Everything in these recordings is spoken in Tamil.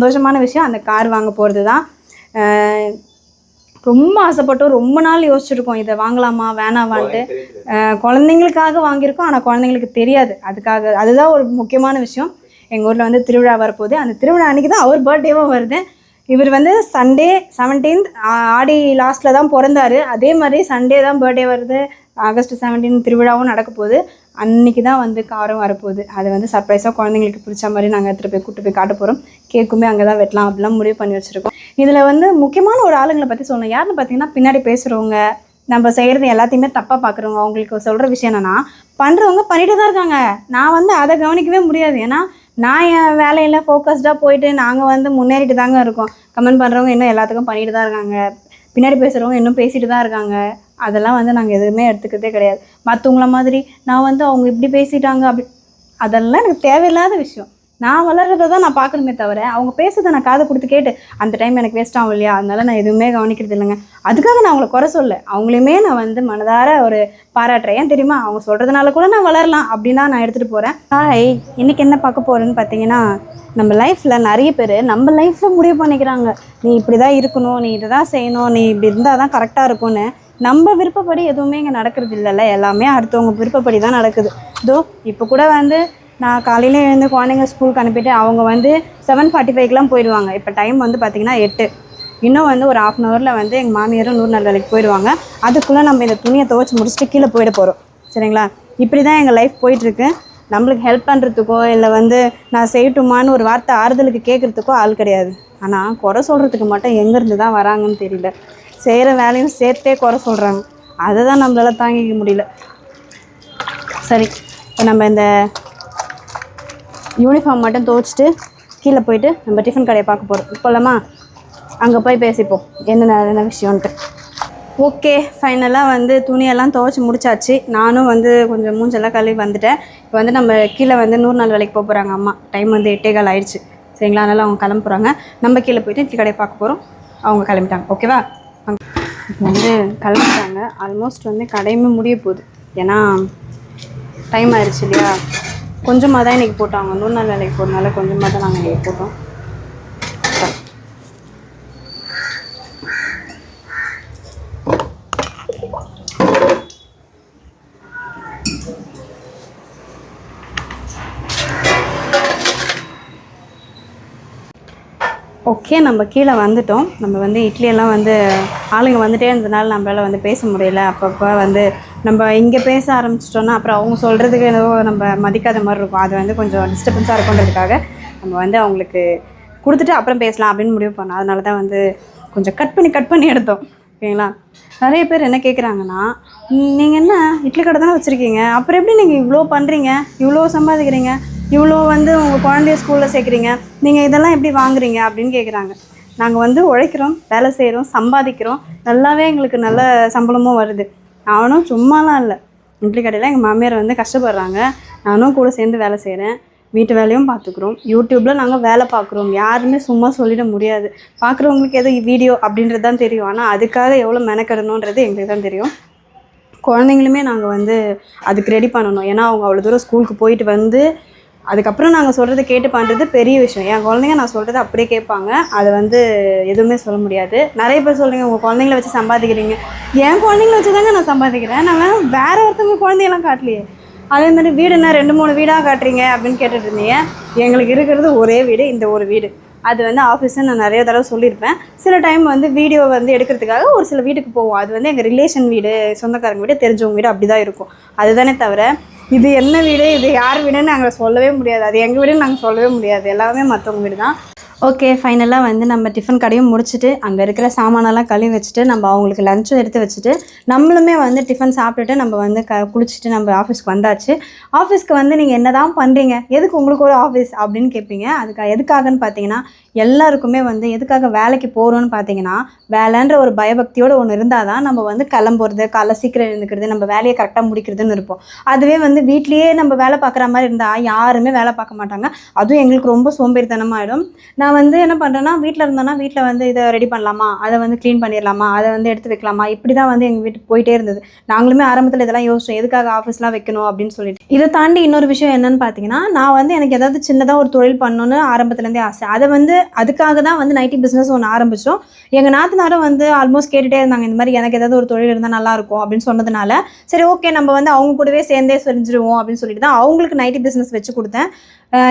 சந்தோஷமான விஷயம். அந்த கார் வாங்க போகிறது தான் ரொம்ப ஆசைப்பட்டோம். ரொம்ப நாள் யோசிச்சிருக்கோம். இதை வாங்கலாமா? வேணாமான்ட்டு. குழந்தைங்களுக்காக வாங்கியிருக்கோம். ஆனால் குழந்தைங்களுக்கு தெரியாது. அதுக்காக அதுதான் ஒரு முக்கியமான விஷயம். எங்கள் ஊரில் வந்து திருவிழா வரப்போகுது. அந்த திருவிழா அன்றைக்கி தான் அவர் பர்த்டேவும் வருது. இவர் வந்து சண்டே செவன்டீன்த் ஆடி லாஸ்ட்டில் தான் பிறந்தாரு. அதே மாதிரி சண்டே தான் பர்த்டே வருது. ஆகஸ்ட் செவன்டீன் திருவிழாவும் நடக்க போகுது. அன்றைக்கி தான் வந்து காரம் வரப்போகுது. அது வந்து சர்ப்ரைஸாக குழந்தைங்களுக்கு பிடிச்ச மாதிரி நாங்கள் எடுத்துகிட்டு போய் கூட்டு போய் காட்ட போகிறோம் கேக்குமே அங்கே தான் வெட்டலாம் அப்படிலாம் முடிவு பண்ணி வச்சுருக்கோம். இதில் வந்து முக்கியமான ஒரு ஆளுங்களை பற்றி சொல்லணும். யாருன்னு பார்த்தீங்கன்னா பின்னாடி பேசுகிறவங்க நம்ம செய்கிறது எல்லாத்தையுமே தப்பாக பார்க்குறவங்க அவங்களுக்கு சொல்கிற விஷயம் என்னென்னா பண்ணுறவங்க பண்ணிட்டு தான் இருக்காங்க. நான் வந்து அதை கவனிக்கவே முடியாது. ஏன்னா நான் என் வேலையில் ஃபோக்கஸ்டாக போயிட்டு நாங்கள் வந்து முன்னேறிட்டு தாங்க இருக்கோம். கமெண்ட் பண்ணுறவங்க இன்னும் எல்லாத்துக்கும் பண்ணிட்டு தான் இருக்காங்க. பின்னாடி பேசுகிறவங்க இன்னும் பேசிட்டு தான் இருக்காங்க. அதெல்லாம் வந்து நாங்கள் எதுவுமே எடுத்துக்கிறதே கிடையாது. மற்றவங்கள மாதிரி நான் வந்து அவங்க இப்படி பேசிட்டாங்க அப்படி அதெல்லாம் எனக்கு தேவையில்லாத விஷயம். நான் வளர்றதை தான் நான் பார்க்கணுமே தவிர அவங்க பேசுறதை நான் காதை கொடுத்து கேட்டு அந்த டைம் எனக்கு வேஸ்ட் ஆகும் இல்லையா? அதனால நான் எதுவுமே கவனிக்கிறது இல்லைங்க. அதுக்காக நான் அவங்கள குறை சொல்ல அவங்களையுமே நான் வந்து மனதார ஒரு பாராட்டுறேன். ஏன் தெரியுமா? அவங்க சொல்கிறதுனால கூட நான் வளரலாம் அப்படின்னு தான் நான் எடுத்துகிட்டு போகிறேன் ஹாய் இன்றைக்கி என்ன பார்க்க போகிறேன்னு பார்த்தீங்கன்னா நம்ம லைஃப்பில் நிறைய பேர் நம்ம லைஃப்பில் முடிவு பண்ணிக்கிறாங்க. நீ இப்படி தான் இருக்கணும் நீ இதை தான் செய்யணும் நீ இப்படி இருந்தால் தான் கரெக்டாக இருக்கும்னு. நம்ம விருப்பப்படி எதுவுமே இங்கே நடக்கிறது இல்லைல்ல. எல்லாமே அடுத்தவங்க விருப்பப்படி தான் நடக்குது. இதோ இப்போ கூட வந்து நான் காலையில் எழுந்து குழந்தைங்க ஸ்கூலுக்கு அனுப்பிட்டு அவங்க வந்து செவன் ஃபார்ட்டி ஃபைவ்க்கெலாம் போயிடுவாங்க. இப்போ டைம் வந்து பார்த்திங்கன்னா எட்டு. இன்னும் வந்து ஒரு ஆஃப் அன் ஹவரில் வந்து எங்கள் மாமியாரும் நூறு நாள் வேலைக்கு போயிடுவாங்க. அதுக்குள்ளே நம்ம இந்த துணியை துவைச்சி முடிச்சுட்டு கீழே போயிட போகிறோம் சரிங்களா? இப்படி தான் எங்கள் லைஃப் போயிட்டுருக்கு. நம்மளுக்கு ஹெல்ப் பண்ணுறதுக்கோ இல்லை வந்து நான் செய்யட்டுமான்னு ஒரு வார்த்தை ஆறுதலுக்கு கேட்குறதுக்கோ ஆள் கிடையாது. ஆனால் குறை சொல்கிறதுக்கு மட்டும் எங்கேருந்து தான் வராங்கன்னு தெரியல. செய்கிற வேலையும் சேர்த்தே குறை சொல்கிறாங்க அதை தான் நம்மளால் தாங்கிக்க முடியல. சரி இப்போ நம்ம இந்த யூனிஃபார்ம் மட்டும் துவைச்சிட்டு கீழே போயிட்டு நம்ம டிஃபன் கடையை பார்க்க போகிறோம் போகலாமா அங்கே போய் பேசிப்போம். என்ன என்ன விஷயம்ன்ட்டு. ஓகே ஃபைனலாக வந்து துணியெல்லாம் துவைச்சி முடிச்சாச்சு. நானும் வந்து கொஞ்சம் மூஞ்செல்லாம் கழுவி வந்துட்டேன். இப்போ வந்து நம்ம கீழே வந்து நூறு நாள் வேலைக்கு போக போகிறாங்க அம்மா. டைம் வந்து எட்டே கால் ஆயிடுச்சு. சரிங்களா? அதனால் அவங்க கிளம்ப போகிறாங்க நம்ம கீழே போயிட்டு இட்லி கடையை பார்க்க போகிறோம் அவங்க கிளம்பிட்டாங்க. ஓகேவா இப்போ வந்து கிளம்பிட்டாங்க ஆல்மோஸ்ட் வந்து கடையுமே முடிய போகுது. ஏன்னா டைம் ஆயிடுச்சு இல்லையா? கொஞ்சமாக தான் இன்றைக்கி போட்டாங்க. நூறு நாள் வேலைக்கு போகிறதுனால கொஞ்சமாக தான் நாங்கள் இன்றைக்கி போட்டோம். ஓகே நம்ம கீழே வந்துட்டோம். நம்ம வந்து இட்லியெல்லாம் வந்து ஆளுங்க வந்துட்டே இருந்ததுனால நம்மளால் வந்து பேச முடியல. அப்பப்போ வந்து நம்ம இங்கே பேச ஆரம்பிச்சிட்டோன்னா அப்புறம் அவங்க சொல்கிறதுக்கு ஏதோ நம்ம மதிக்காத மாதிரி இருக்கும். அது வந்து கொஞ்சம் டிஸ்டர்பன்ஸாக இருக்குன்றதுக்காக நம்ம வந்து அவங்களுக்கு கொடுத்துட்டு அப்புறம் பேசலாம் அப்படின்னு முடிவு பண்ணோம். அதனால தான் வந்து கொஞ்சம் கட் பண்ணி கட் பண்ணி எடுத்தோம். ஓகேங்களா நிறைய பேர் என்ன கேட்குறாங்கன்னா நீங்கள் என்ன இட்லி கடை தானே வச்சுருக்கீங்க? அப்புறம் எப்படி நீங்கள் இவ்வளோ பண்ணுறீங்க இவ்வளோ சம்பாதிக்கிறீங்க? இவ்வளோ வந்து உங்கள் குழந்தைய ஸ்கூலில் சேர்க்குறீங்க. நீங்கள் இதெல்லாம் எப்படி வாங்குறீங்க அப்படின்னு கேட்குறாங்க நாங்கள் வந்து உழைக்கிறோம் வேலை செய்கிறோம் சம்பாதிக்கிறோம். நல்லாவே எங்களுக்கு நல்ல சம்பளமும் வருது. நானும் சும்மாலாம் இல்லை. இட்லி கடையில் எங்கள் மாமியார் வந்து கஷ்டப்படுறாங்க. நானும் கூட சேர்ந்து வேலை செய்கிறேன் வீட்டு வேலையும் பார்த்துக்குறோம் யூடியூப்பில் நாங்கள் வேலை பார்க்குறோம் யாருமே சும்மா சொல்லிட முடியாது. பார்க்குறவங்களுக்கு எது வீடியோ அப்படின்றது தான் தெரியும். ஆனால் அதுக்காக எவ்வளோ மெனக்கடணுன்றது எங்களுக்கு தான் தெரியும். குழந்தைங்களுமே நாங்கள் வந்து அதுக்கு ரெடி பண்ணணும். ஏன்னா அவங்க அவ்வளோ தூரம் ஸ்கூலுக்கு போயிட்டு வந்து அதுக்கப்புறம் நாங்கள் சொல்கிறத கேட்டு பண்ணுறது பெரிய விஷயம். என் குழந்தைங்க நான் சொல்கிறத அப்படியே கேட்பாங்க. அதை வந்து எதுவுமே சொல்ல முடியாது. நிறைய பேர் சொல்கிறீங்க உங்கள் குழந்தைங்கள வச்சு சம்பாதிக்கிறீங்க. என் குழந்தைங்கள வச்சு தாங்க நான் சம்பாதிக்கிறேன். நான் வேறு ஒருத்தவங்க குழந்தையெல்லாம் காட்டலையே. அதே மாதிரி வீடு என்ன ரெண்டு மூணு வீடாக காட்டுறீங்க அப்படின்னு கேட்டுட்டு இருந்தீங்க. எங்களுக்கு இருக்கிறது ஒரே வீடு இந்த ஒரு வீடு. அது வந்து ஆஃபீஸை நான் நிறைய தடவை சொல்லியிருப்பேன். சில டைம் வந்து வீடியோ வந்து எடுக்கிறதுக்காக ஒரு சில வீட்டுக்கு போவோம். அது வந்து எங்கள் ரிலேஷன் வீடு சொந்தக்காரங்க வீடு தெரிஞ்சவங்க வீடு அப்படி தான் இருக்கும். அதுதானே தவிர இது என்ன வீடு? இது யார் வீடுன்னு நாங்கள் சொல்லவே முடியாது. அது எங்கள் வீடுன்னு நாங்கள் சொல்லவே முடியாது. எல்லாமே மற்றவங்க வீடு தான் ஓகே ஃபைனலாக வந்து நம்ம டிஃபன் கடையும் முடிச்சுட்டு அங்கே இருக்கிற சாமானெல்லாம் கழுவி வச்சுட்டு நம்ம அவங்களுக்கு லஞ்சும் எடுத்து வச்சுட்டு நம்மளுமே வந்து டிஃபன் சாப்பிட்டுட்டு நம்ம வந்து க குளிச்சுட்டு நம்ம ஆஃபீஸ்க்கு வந்தாச்சு. ஆஃபீஸ்க்கு வந்து நீங்கள் என்ன தான் பண்ணுறீங்க எதுக்கு உங்களுக்கு ஒரு ஆஃபீஸ் அப்படின்னு கேட்பீங்க அதுக்கு எதுக்காகன்னு பார்த்தீங்கன்னா எல்லாருக்குமே வந்து எதுக்காக வேலைக்கு போகிறோன்னு பார்த்தீங்கன்னா வேலைன்ற ஒரு பயபக்தியோடு ஒன்று இருந்தால் தான் நம்ம வந்து கிளம்புறது காலை சீக்கிரம் எழுந்துக்கிறது நம்ம வேலையை கரெக்டாக முடிக்கிறதுன்னு இருப்போம். அதுவே வந்து வீட்லேயே நம்ம வேலை பார்க்குற மாதிரி இருந்தால் யாருமே வேலை பார்க்க மாட்டாங்க. அதுவும் எங்களுக்கு ரொம்ப சோம்பேறித்தனமாகிடும் நான் நான் வந்து என்ன பண்ணுறேன்னா வீட்டில் இருந்தேன்னா வீட்டில் வந்து இதை ரெடி பண்ணலாமா? அதை வந்து க்ளீன் பண்ணிடலாமா? அதை வந்து எடுத்து வைக்கலாமா? இப்படி தான் வந்து எங்கள் வீட்டுக்கு போயிட்டே இருந்தது. நாங்களுமே ஆரம்பத்தில் இதெல்லாம் யோசிச்சோம். எதுக்காக ஆஃபீஸ்லாம் வைக்கணும் அப்படின்னு சொல்லிட்டு. இதை தாண்டி இன்னொரு விஷயம் என்னன்னு பார்த்தீங்கன்னா நான் வந்து எனக்கு ஏதாவது சின்னதாக ஒரு தொழில் பண்ணணும்னு ஆரம்பத்துலேருந்தே ஆசை. அதை வந்து அதுக்காக தான் வந்து நைட்டி பிஸ்னஸ் ஒன்று ஆரம்பித்தோம் எங்கள் நாத்தனாரும் வந்து ஆல்மோஸ்ட் கேட்டுகிட்டே இருந்தாங்க இந்த மாதிரி எனக்கு ஏதாவது ஒரு தொழில் இருந்தால் நல்லாயிருக்கும் அப்படின்னு சொன்னதுனால சரி ஓகே நம்ம வந்து அவங்க கூடவே சேர்ந்தே செஞ்சுருவோம் அப்படின்னு சொல்லிட்டு தான் அவங்களுக்கு நைட்டி பிஸ்னஸ் வச்சு கொடுத்தேன்.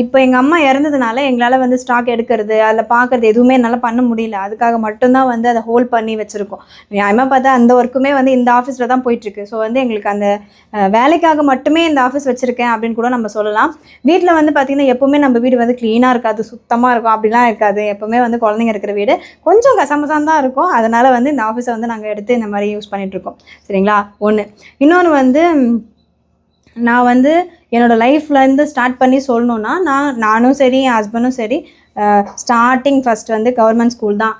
இப்போ எங்கள் அம்மா இறந்ததுனால எங்களால் வந்து ஸ்டாக் எடுக்கிறது அதில் பார்க்குறது எதுவுமே என்னால் பண்ண முடியல. அதுக்காக மட்டும்தான் வந்து அதை ஹோல்ட் பண்ணி வச்சுருக்கோம். நியாயமாக பார்த்தா அந்த ஒர்க்குமே வந்து இந்த ஆஃபீஸில் தான் போயிட்டுருக்கு. ஸோ வந்து எங்களுக்கு அந்த வேலைக்காக மட்டுமே இந்த ஆஃபீஸ் வச்சுருக்கேன் அப்படின்னு கூட நம்ம சொல்லலாம். வீட்டில் வந்து பார்த்திங்கன்னா எப்போவுமே நம்ம வீடு வந்து க்ளீனாக இருக்காது சுத்தமாக இருக்கும். அப்படிலாம் இருக்காது. எப்போவுமே வந்து குழந்தைங்க இருக்கிற வீடு கொஞ்சம் கசமசான் தான் இருக்கும். அதனால் வந்து இந்த ஆஃபீஸை வந்து நாங்கள் எடுத்து இந்த மாதிரி யூஸ் பண்ணிகிட்ருக்கோம் சரிங்களா? ஒன்று இன்னொன்று வந்து நான் வந்து என்னோடய லைஃப்லேருந்து ஸ்டார்ட் பண்ணி சொல்லணுன்னா நான் நானும் சரி என் ஹஸ்பண்டும் சரி ஸ்டார்டிங் ஃபஸ்ட் வந்து கவர்மெண்ட் ஸ்கூல் தான்.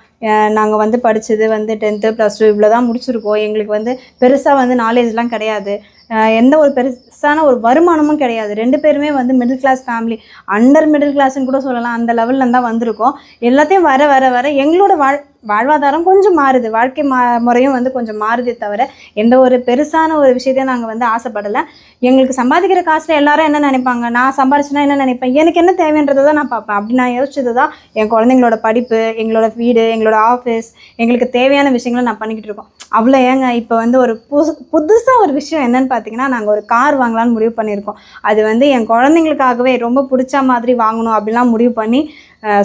நாங்கள் வந்து படித்தது வந்து டென்த்து ப்ளஸ் டூ இவ்வளோ தான் முடிச்சிருக்கோம். எங்களுக்கு வந்து பெருசாக வந்து நாலேஜ்லாம் கிடையாது. எந்த ஒரு பெருசான ஒரு வருமானமும் கிடையாது. ரெண்டு பேருமே வந்து middle class family under middle கிளாஸ்னு கூட சொல்லலாம். அந்த லெவலில் தான் வந்திருக்கோம். எல்லாத்தையும் வர வர வர எங்களோட வாழ் வாழ்வாதாரம் கொஞ்சம் மாறுது. வாழ்க்கை மா முறையும் வந்து கொஞ்சம் மாறுதே தவிர எந்த ஒரு பெருசான ஒரு விஷயத்தையும் நாங்கள் வந்து ஆசைப்படலை. எங்களுக்கு சம்பாதிக்கிற காசில் எல்லாரும் என்ன நினைப்பாங்க? நான் சம்பாரிச்சுனா என்ன நினைப்பேன்? எனக்கு என்ன தேவைன்றதை தான் நான் பார்ப்பேன். அப்படி நான் யோசிச்சது தான் என் குழந்தைங்களோட படிப்பு எங்களோட வீடு எங்களோட ஆஃபீஸ் எங்களுக்கு தேவையான விஷயங்களை நான் பண்ணிக்கிட்டு இருக்கோம். அவ்வளோ ஏங்க இப்போ வந்து ஒரு புது புதுசாக ஒரு விஷயம் என்னன்னு பார்த்தீங்கன்னா நாங்கள் ஒரு கார் வாங்கலாம்னு முடிவு பண்ணியிருக்கோம். அது வந்து என் குழந்தைங்களுக்காகவே ரொம்ப பிடிச்ச மாதிரி வாங்கணும் அப்படிலாம் முடிவு பண்ணி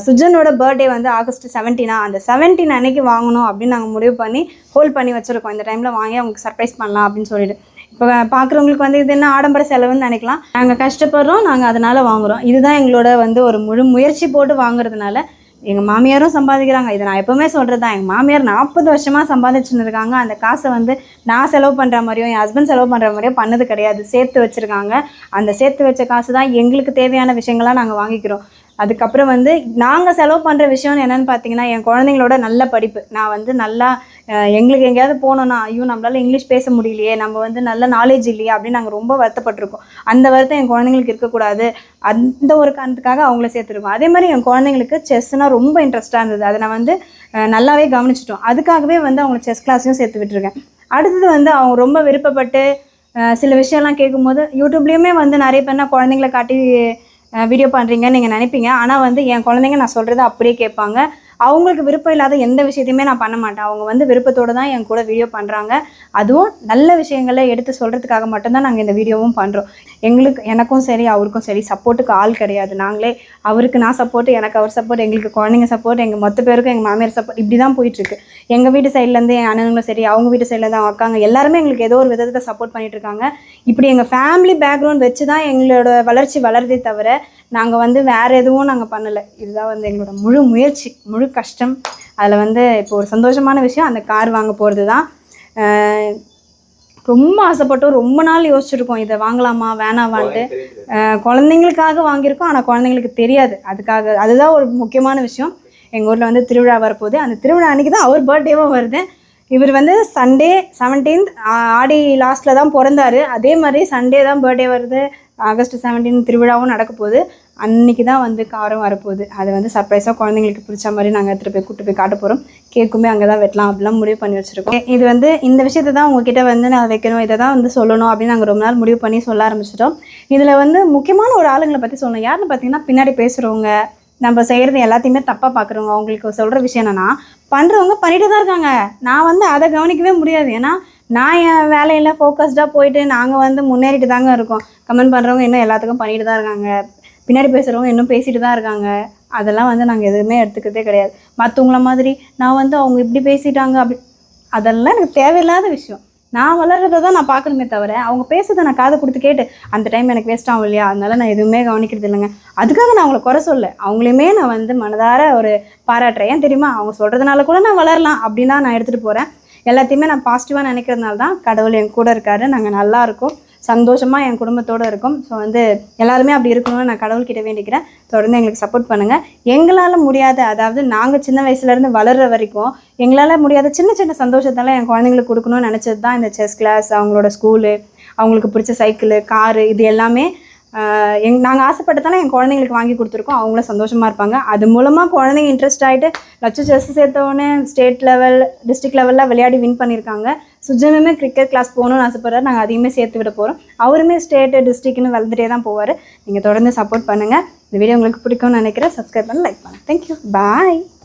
சுஜனோட பர்த்டே வந்து ஆகஸ்ட் செவன்டீனா அந்த செவன்டீன் அன்னைக்கு வாங்கணும் அப்படின்னு நாங்கள் முடிவு பண்ணி ஹோல்ட் பண்ணி வச்சுருக்கோம். இந்த டைமில் வாங்கி அவங்களுக்கு சர்ப்ரைஸ் பண்ணலாம் அப்படின்னு சொல்லிட்டு. இப்போ பார்க்குறவங்களுக்கு வந்து இது என்ன ஆடம்பர செலவுன்னு நினைக்கலாம். நாங்கள் கஷ்டப்படுறோம் நாங்கள் அதனால் வாங்குகிறோம் இதுதான் எங்களோட வந்து ஒரு முழு முயற்சி போட்டு வாங்குறதுனால எங்கள் மாமியாரும் சம்பாதிக்கிறாங்க. இதை நான் எப்போவுமே சொல்கிறது தான் எங்கள் மாமியார் நாற்பது வருஷமாக சம்பாதிச்சுன்னு இருக்காங்க அந்த காசை வந்து நான் செலவு பண்ணுற மாதிரியும் என் ஹஸ்பண்ட் செலவு பண்ணுற மாதிரியும் பண்ணது கிடையாது. சேர்த்து வச்சுருக்காங்க. அந்த சேர்த்து வச்ச காசு தான் எங்களுக்கு தேவையான விஷயங்களாக நாங்கள் வாங்கிக்கிறோம். அதுக்கப்புறம் வந்து நாங்கள் செலவு பண்ணுற விஷயம் என்னன்னு பார்த்தீங்கன்னா என் குழந்தைங்களோட நல்ல படிப்பு. நான் வந்து நல்லா எங்களுக்கு எங்கேயாவது போனோன்னா ஐயோ நம்மளால இங்கிலீஷ் பேச முடியலையே நம்ம வந்து நல்ல நாலேஜ் இல்லையே அப்படின்னு நாங்கள் ரொம்ப வருத்தப்பட்டிருக்கோம். அந்த வருத்தம் என் குழந்தைங்களுக்கு இருக்கக்கூடாது. அந்த ஒரு காரணத்துக்காக அவங்கள சேர்த்துருக்கோம். அதே மாதிரி என் குழந்தைங்களுக்கு செஸ்னால் ரொம்ப இன்ட்ரெஸ்ட்டாக இருந்தது. அதை நான் வந்து நல்லாவே கவனிச்சிட்டோம். அதுக்காகவே வந்து அவங்க செஸ் கிளாஸையும் சேர்த்து விட்டுருக்கேன். அடுத்தது வந்து அவங்க ரொம்ப விருப்பப்பட்டு சில விஷயம்லாம் கேட்கும்போது யூடியூப்லேயுமே வந்து நிறைய பேர் நான் குழந்தைங்கள காட்டி வீடியோ பண்ணுறீங்கன்னு நீங்கள் நினைப்பீங்க. ஆனால் வந்து என் குழந்தைங்க நான் சொல்கிறத அப்படியே கேட்பாங்க. அவங்களுக்கு விருப்பம் இல்லாத எந்த விஷயத்தையுமே நான் பண்ண மாட்டேன். அவங்க வந்து விருப்பத்தோடு தான் என் கூட வீடியோ பண்ணுறாங்க அதுவும் நல்ல விஷயங்களை எடுத்து சொல்கிறதுக்காக மட்டும்தான் நாங்கள் இந்த வீடியோவும் பண்ணுறோம் எங்களுக்கு எனக்கும் சரி அவருக்கும் சரி சப்போர்ட்டுக்கு ஆள் கிடையாது. நாங்களே அவருக்கு நான் சப்போர்ட் எனக்கு அவர் சப்போர்ட் எங்களுக்கு குழந்தைங்க சப்போர்ட் எங்கள் மொத்த பேருக்கும் எங்கள் மாமியார் சப்போர்ட் இப்படி தான் போயிட்டுருக்கு. எங்கள் வீட்டு சைட்லேருந்து என் அண்ணனுங்களும் சரி அவங்க வீட்டு சைட்லேருந்து அவங்க அக்காங்க எல்லாருமே எங்களுக்கு ஏதோ ஒரு விதத்தை சப்போர்ட் பண்ணிட்டு இருக்காங்க. இப்படி எங்கள் ஃபேமிலி பேக்ரவுண்ட் வச்சு தான் எங்களோட வளர்ச்சி வளருதே தவிர நாங்கள் வந்து வேறு எதுவும் நாங்கள் பண்ணலை. இதுதான் வந்து எங்களோட முழு முயற்சி முழு கஷ்டம். அதில் வந்து இப்போ ஒரு சந்தோஷமான விஷயம் அந்த கார் வாங்க போகிறது தான் ரொம்ப ஆசைப்பட்டோம். ரொம்ப நாள் யோசிச்சிருக்கோம். இதை வாங்கலாமா வேணாமான்ட்டு. குழந்தைங்களுக்காக வாங்கியிருக்கோம். ஆனால் குழந்தைங்களுக்கு தெரியாது. அதுக்காக அதுதான் ஒரு முக்கியமான விஷயம். எங்கள் ஊரில் வந்து திருவிழா வரப்போகுது. அந்த திருவிழா அன்றைக்கி தான் அவர் பர்த்டேவும் வருது. இவர் வந்து சண்டே செவன்டீன்த் ஆடி லாஸ்ட்டில் தான் பிறந்தாரு. அதே மாதிரி சண்டே தான் பர்த்டே வருது. ஆகஸ்ட் செவன்டீன் திருவிழாவும் நடக்க போகுது. அன்னைக்கு தான் வந்து காரம் வரப்போகுது. அதை வந்து சர்ப்ரைஸாக குழந்தைங்களுக்கு பிடிச்ச மாதிரி நாங்கள் எடுத்துகிட்டு போய் கூட்டு போய் காட்ட போகிறோம் கேக்குமே அங்கே தான் வெட்டலாம் அப்படிலாம் முடிவு பண்ணி வச்சுருக்கோம். இது வந்து இந்த விஷயத்தை தான் உங்ககிட்ட வந்து நான் வைக்கணும் இதை தான் வந்து சொல்லணும் அப்படின்னு நாங்கள் ரொம்ப நாள் முடிவு பண்ணி சொல்ல ஆரம்பிச்சிட்டோம். இதில் வந்து முக்கியமான ஒரு ஆளுங்களை பற்றி சொல்லணும். யாருன்னு பார்த்தீங்கன்னா பின்னாடி பேசுகிறவங்க நம்ம செய்கிறது எல்லாத்தையுமே தப்பாக பார்க்குறவங்க அவங்களுக்கு சொல்கிற விஷயம் என்னென்னா பண்ணுறவங்க பண்ணிட்டு தான் இருக்காங்க. நான் வந்து அதை கவனிக்கவே முடியாது. ஏன்னா நான் என் வேலையில் ஃபோக்கஸ்டாக போயிட்டு நாங்கள் வந்து முன்னேறிட்டு தாங்க இருக்கோம். கமெண்ட் பண்ணுறவங்க இன்னும் எல்லாத்துக்கும் பண்ணிட்டு தான் இருக்காங்க. பின்னாடி பேசுகிறவங்க இன்னும் பேசிட்டு தான் இருக்காங்க. அதெல்லாம் வந்து நாங்கள் எதுவுமே எடுத்துக்கிறதே கிடையாது. மற்றவங்கள மாதிரி நான் வந்து அவங்க இப்படி பேசிட்டாங்க அப்படி அதெல்லாம் எனக்கு தேவையில்லாத விஷயம். நான் வளர்றதை தான் நான் பார்க்கணுமே தவிர அவங்க பேசுறதை நான் காது கொடுத்து கேட்டு அந்த டைம் எனக்கு வேஸ்ட் ஆகும் இல்லையா? அதனால நான் எதுவுமே கவனிக்கிறது இல்லைங்க. அதுக்காக நான் அவங்கள குறை சொல்ல. அவங்களையுமே நான் வந்து மனதார ஒரு பாராட்டுறேன். ஏன் தெரியுமா? அவங்க சொல்கிறதுனால கூட நான் வளரலாம் அப்படின்னு தான் நான் எடுத்துகிட்டு போகிறேன் எல்லாத்தையுமே நான் பாசிட்டிவாக நினைக்கிறதுனால தான் கடவுள் என் கூட இருக்காரு. நாங்கள் நல்லா இருக்கோம். சந்தோஷமாக என் குடும்பத்தோடு இருக்கும். ஸோ வந்து எல்லாருமே அப்படி இருக்கணும்னு நான் கடவுள்கிட்ட வேண்டிக்கிறேன். தொடர்ந்து எங்களுக்கு சப்போர்ட் பண்ணுங்கள் எங்களால் முடியாத அதாவது நாங்கள் சின்ன வயசுலேருந்து வளர்கிற வரைக்கும் எங்களால் முடியாத சின்ன சின்ன சந்தோஷத்தெல்லாம் என் குழந்தைங்களுக்கு கொடுக்கணும்னு நினச்சது தான் இந்த செஸ் கிளாஸ் அவங்களோட ஸ்கூலு அவங்களுக்கு பிடிச்ச சைக்கிளு காரு இது எல்லாமே எங் நாங்கள் ஆசைப்பட்டதால என் குழந்தைங்களுக்கு வாங்கி கொடுத்துருக்கோம். அவங்களும் சந்தோஷமாக இருப்பாங்க. அது மூலமாக குழந்தைங்க இன்ட்ரெஸ்ட் ஆகிட்டு லட்சம் செஸ் சேர்த்தவொடனே ஸ்டேட் லெவல் டிஸ்ட்ரிக்ட் லெவலில் விளையாடி வின் பண்ணியிருக்காங்க. சுஜனுமே கிரிக்கெட் கிளாஸ் போகணும்னு ஆசைப்படுறாரு. நாங்கள் அதையுமே சேர்த்து விட போகிறோம் அவருமே ஸ்டேட்டு டிஸ்ட்ரிக்ட்னு வளர்ந்துட்டே தான் போவார். நீங்கள் தொடர்ந்து சப்போர்ட் பண்ணுங்கள் இந்த வீடியோ உங்களுக்கு பிடிக்கும்னு நினைக்கிறேன். சப்ஸ்கிரைப் பண்ணி லைக் பண்ணுங்கள் தேங்க்யூ பாய்